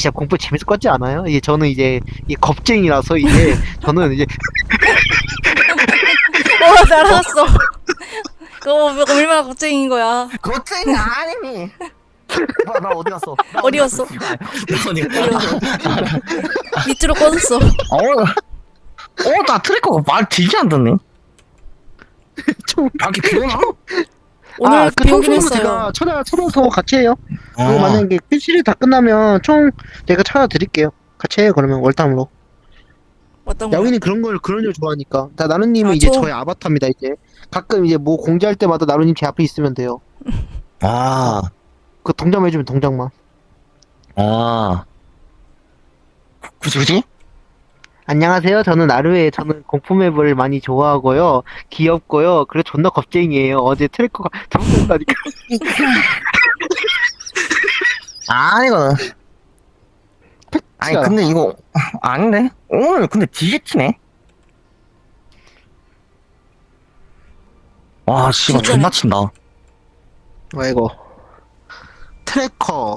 진짜 공포 재밌을 것 같지 않아요? 이제 저는 이제 이 겁쟁이라서 이제 저는 이제 어 날아갔어. 그거 뭐 얼마나 걱정인 거야. 고생이 아니니. 나 어디 갔어? 나 어디 갔어? 나 어디 갔어? 밑으로 꺼졌어. 어, 어, 나 트래커가 말 되지 안 듣네. 총 밖에 비 오나? 오늘 아, 그 비 오긴 총총도 했어요. 제가 찾아 찾아서 같이 해요. 어. 그리고 만약에 퀴즈를 다 끝나면 총 제가 찾아드릴게요. 같이 해요 그러면 월담으로. 어떤 거? 야윈이 그런 걸 그런 걸 좋아하니까. 자 나루님은 아, 이제 저- 저의 아바타입니다 이제. 가끔 이제 뭐 공지할 때마다 나루님 제 앞에 있으면 돼요. 아, 그 동작만 해주면 동작만. 아. 굳이, 굳이? 안녕하세요. 저는 나루에 저는 공포 맵을 많이 좋아하고요. 귀엽고요. 그리고 존나 겁쟁이에요. 어제 트래커가 잡혔다니까. 아니거든. 아니, 근데 이거, 아닌데? 오늘 근데 디제티네? 와, 씨발. 존나 친다. 와 이거 트래커